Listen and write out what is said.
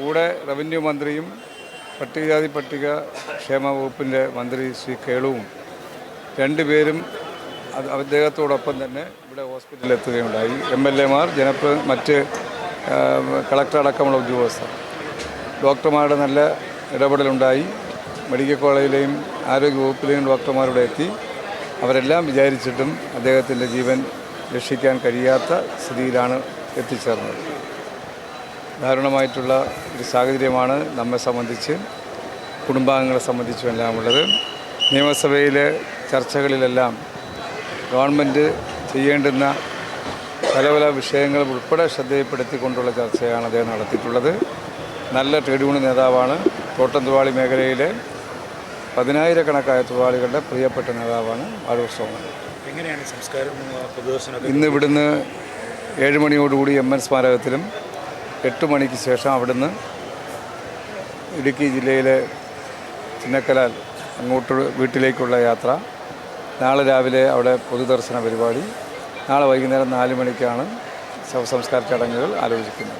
കൂടെ റവന്യൂ മന്ത്രിയും പട്ടികജാതി പട്ടിക ക്ഷേമ വകുപ്പിന്റെ മന്ത്രി ശ്രീ കേളുവും രണ്ടുപേരും അത് അദ്ദേഹത്തോടൊപ്പം തന്നെ ഇവിടെ ഹോസ്പിറ്റലിൽ എത്തുകയുണ്ടായി. എം എൽ എമാർ ജനപ്ര മറ്റ് കളക്ടർ അടക്കമുള്ള ഉദ്യോഗസ്ഥർ. ഡോക്ടർമാരുടെ നല്ല ഇടപെടലുണ്ടായി. മെഡിക്കൽ കോളേജിലെയും ആരോഗ്യ വകുപ്പിലെയും ഡോക്ടർമാരുടെ എത്തി. അവരെല്ലാം വിചാരിച്ചിട്ടും അദ്ദേഹത്തിന്റെ ജീവൻ രക്ഷിക്കാൻ കഴിയാത്ത സ്ഥിതിയിലാണ് എത്തിച്ചേർന്നത്. ദാരുണമായിട്ടുള്ള ഒരു സാഹചര്യമാണ് നമ്മെ സംബന്ധിച്ച് കുടുംബാംഗങ്ങളെ സംബന്ധിച്ചും എല്ലാം ഉള്ളത്. നിയമസഭയിലെ ചർച്ചകളിലെല്ലാം ഗവൺമെന്റ് ചെയ്യേണ്ടുന്ന പല പല വിഷയങ്ങൾ ഉൾപ്പെടെ ശ്രദ്ധയിൽപ്പെടുത്തിക്കൊണ്ടുള്ള ചർച്ചയാണ് അദ്ദേഹം നടത്തിയിട്ടുള്ളത്. നല്ല ട്രേഡ് യൂണിയൻ നേതാവാണ് തോട്ടംതുവാളി മേഖലയിലെ പതിനായിരക്കണക്കായ തൊഴിലാളികളുടെ പ്രിയപ്പെട്ട നേതാവാണ് ആരൂർ സോമൻ. എങ്ങനെയാണ് സംസ്കാരം ഇന്ന് ഇവിടുന്ന് ഏഴ് മണിയോടുകൂടി എം എൻ സ്മാരകത്തിലും എട്ട് മണിക്ക് ശേഷം അവിടുന്ന് ഇടുക്കി ജില്ലയിലെ ചിന്നക്കലാൽ അങ്ങോട്ട് വീട്ടിലേക്കുള്ള യാത്ര. നാളെ രാവിലെ അവിടെ പൊതുദർശന പരിപാടി. നാളെ വൈകുന്നേരം നാല് മണിക്കാണ് ശവസംസ്കാര ചടങ്ങുകൾ ആലോചിക്കുന്നത്.